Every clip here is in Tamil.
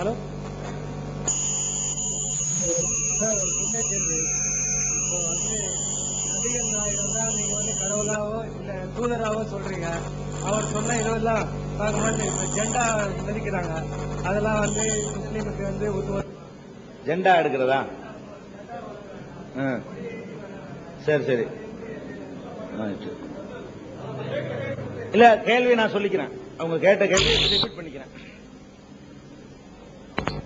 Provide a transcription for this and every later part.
ஹலோ? சார் கேள்வி இப்போ வந்து நபிகள் நாயகம் தான் நீங்க வந்து கடவுளாவோ இல்ல தூதராவோ சொல்றீங்க. அவர் சொன்ன இதெல்லாம் பார்க்கும்போது இப்ப ஜெண்டா மதிக்கிறாங்க. அதெல்லாம் வந்து முஸ்லீமுக்கு வந்து ஒத்து ஜெண்டா எடுக்கிறதா? ஆ. சரி சரி. ஆ, சரி. இல்ல கேள்வி நான் சொல்லிக்கிறேன். அவங்க கேட்ட கேள்வி ரிப்பீட் பண்ணிக்கிறேன்.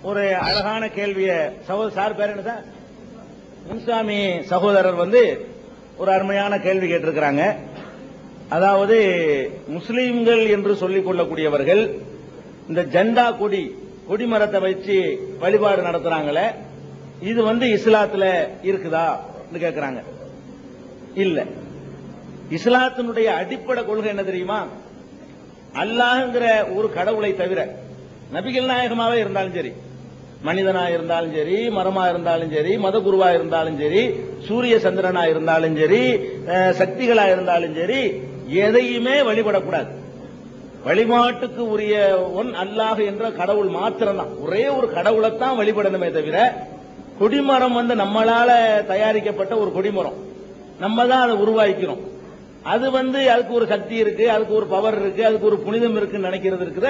ஒரு அழகான கேள்விய சகோதர சார் பேர் என்ன சார்? முன்சாமி சகோதரர் வந்து ஒரு அருமையான கேள்வி கேட்டிருக்கிறாங்க. அதாவது முஸ்லீம்கள் என்று சொல்லிக் கொள்ளக்கூடியவர்கள் இந்த ஜெண்டா கொடி கொடிமரத்தை வச்சு வழிபாடு நடத்துறாங்களே இது வந்து இஸ்லாத்துல இருக்குதா கேட்கிறாங்க இல்ல. இஸ்லாத்தினுடைய அடிப்படை கொள்கை என்ன தெரியுமா? அல்லாஹ்ங்கிற ஒரு கடவுளை தவிர நபிகள் நாயகமாவே இருந்தாலும் சரி மனிதனா இருந்தாலும் சரி மரமா இருந்தாலும் சரி மத குருவா இருந்தாலும் சரி சூரிய சந்திரனா இருந்தாலும் சரி சக்திகளா இருந்தாலும் சரி எதையுமே வழிபடக்கூடாது. வழிபாட்டுக்கு உரிய ஒன் அல்லாஹ் என்ற கடவுள் மாத்திரம்தான். ஒரே ஒரு கடவுளைத்தான் வழிபடணுமே தவிர கொடிமரம் வந்து நம்மளால தயாரிக்கப்பட்ட ஒரு கொடிமரம். நம்ம தான் அதை உருவாக்கிறோம் அது வந்து அதுக்கு ஒரு சக்தி இருக்கு அதுக்கு ஒரு பவர் இருக்கு அதுக்கு ஒரு புனிதம் இருக்குன்னு நினைக்கிறது இருக்குத.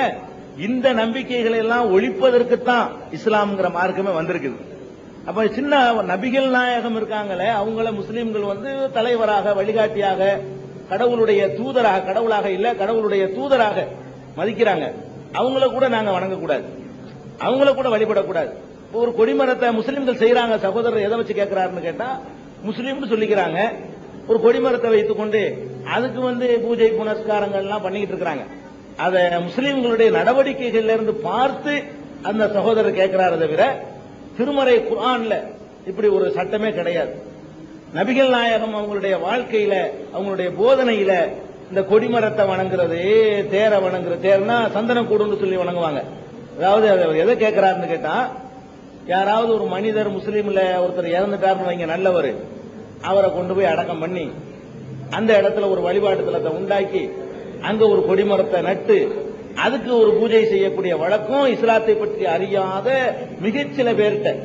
இந்த நம்பிக்கைகளை எல்லாம் ஒழிப்பதற்குத்தான் இஸ்லாம்ங்கிற மார்க்கமே வந்திருக்குது. அப்ப சின்ன நபிகள் நாயகம் இருக்காங்களே அவங்கள முஸ்லீம்கள் வந்து தலைவராக வழிகாட்டியாக கடவுளுடைய தூதராக கடவுளாக இல்ல கடவுளுடைய தூதராக மதிக்கிறாங்க. அவங்கள கூட நாங்க வணங்கக்கூடாது. அவங்கள கூட வழிபடக்கூடாது. ஒரு கொடிமரத்தை முஸ்லீம்கள் செய்யறாங்க சகோதரர் எதை வச்சு கேட்கிறாருன்னு கேட்டா முஸ்லீம்னு சொல்லிக்கிறாங்க. ஒரு கொடிமரத்தை வைத்துக்கொண்டு அதுக்கு வந்து பூஜை புனஸ்காரங்கள் எல்லாம் பண்ணிக்கிட்டு இருக்கிறாங்க. அதை முஸ்லீம்களுடைய நடவடிக்கைகள்ல இருந்து பார்த்து அந்த சகோதரர் கேட்கிறாரு தவிர திருமறை குரான்ல இப்படி ஒரு சட்டமே கிடையாது. நபிகள் நாயகம் அவங்களுடைய வாழ்க்கையில அவங்களுடைய போதனையில இந்த கொடிமரத்தை வணங்குறது தேரை வணங்குறது தேர்னா சந்தன கூடுன்னு சொல்லி வணங்குவாங்க. அதாவது அது அவர் எதை கேட்கிறாருன்னு கேட்டா யாராவது ஒரு மனிதர் முஸ்லீம்ல ஒருத்தர் இறந்துட்டாருன்னு வைங்க நல்லவர். அவரை கொண்டு போய் அடக்கம் பண்ணி அந்த இடத்துல ஒரு வழிபாட்டு தலத்தை உண்டாக்கி அங்க ஒரு கொடிமரத்தை நட்டு அதுக்கு ஒரு பூஜை செய்யக்கூடிய வழக்கம் இஸ்லாத்தை பற்றி அறியாத மிகச்சில பேர்கிட்ட.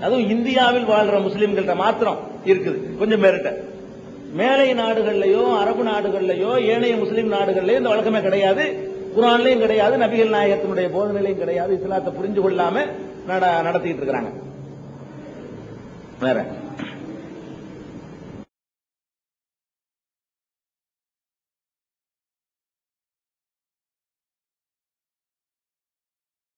அதுவும் இந்தியாவில் வாழ்ற முஸ்லிம்கள்ட்ட மாத்திரம் இருக்குது கொஞ்சம் பேர்கிட்ட. மேலை நாடுகள்லயோ அரபு நாடுகள்லயோ ஏனைய முஸ்லிம் நாடுகள்லயோ இந்த வழக்கமே கிடையாது. குரான்லையும் கிடையாது நபிகள் நாயகத்தினுடைய போதனையிலையும் கிடையாது. இஸ்லாத்தை புரிஞ்சு கொள்ளாம நட- நடத்திட்டு இருக்கிறாங்க. வேற.